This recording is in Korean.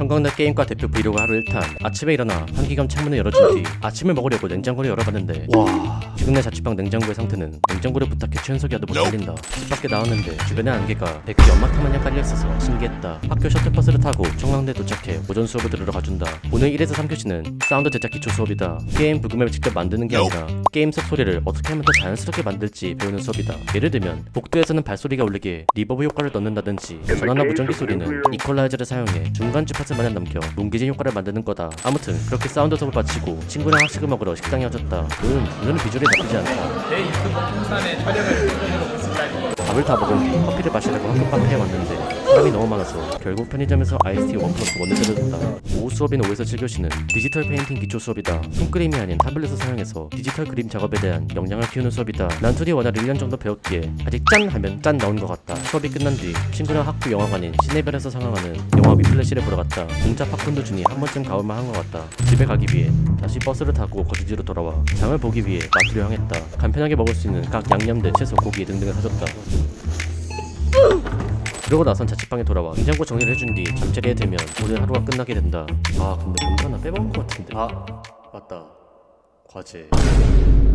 청강대 게임과 대표 브이로그 하루 1탄. 아침에 일어나 환기감 창문을 열어준 뒤 아침을 먹으려고 냉장고를 열어봤는데 와. 지금 내 자취방 냉장고의 상태는 냉장고를 부탁해 최현석이 와도 못 살린다. 집 밖에 나왔는데 주변에 안개가 백기 연마타 마냥 깔려있어서 신기했다. 학교 셔틀버스를 타고 청강대 도착해 오전 수업을 들으러 가준다. 오늘 1에서 3교시는 사운드 제작 기초 수업이다. 게임 부금을 직접 만드는 게 아니라 게임 속 소리를 어떻게 하면 더 자연스럽게 만들지 배우는 수업이다. 예를 들면 복도에서는 발소리가 울리게 리버브 효과를 넣는다든지 전화나 무전기 소리는 이퀄라이저를 사용해 중간 주파수 마냥 넘겨 롱기진 효과를 만드는 거다. 아무튼 그렇게 사운드 수업을 마치고 친구랑 학식을 먹으러 식당에 와줬다. 음 오늘은 비주얼이 나쁘지 않다. 내 유튜브 풍산에 촬영을 표정으로 모습까지 밥을 다 먹은 커피를 마시려고 학교 카페에 왔는데 사람이 너무 많아서 결국 편의점에서 아이스티 원 플러스 원을 때려줬다. 오후 수업인 5에서 7교시는 디지털 페인팅 기초 수업이다. 손그림이 아닌 타블렛을 사용해서 디지털 그림 작업에 대한 역량을 키우는 수업이다. 난 둘이 원화를 1년 정도 배웠기에 아직 짠 하면 짠 나온 것 같다. 수업이 끝난 뒤 친구랑 학교 영화관인 시네별에서 상영하는 영화 위플래시를 보러 갔다. 공짜 팝콘도 주니 한 번쯤 가볼만 한 것 같다. 집에 가기 위해 다시 버스를 타고 거주지로 돌아와 장을 보기 위해 마트를 향했다. 간편하게 먹을 수 있는 각 양념들 채소 고기 등등을 사줬다 그러고 나선 자취방에 돌아와 냉장고 정리를 해준 뒤 잠자리에 들면 오늘 하루가 끝나게 된다. 아 근데 뭔가 하나 빼먹은 것 같은데. 아 맞다. 과제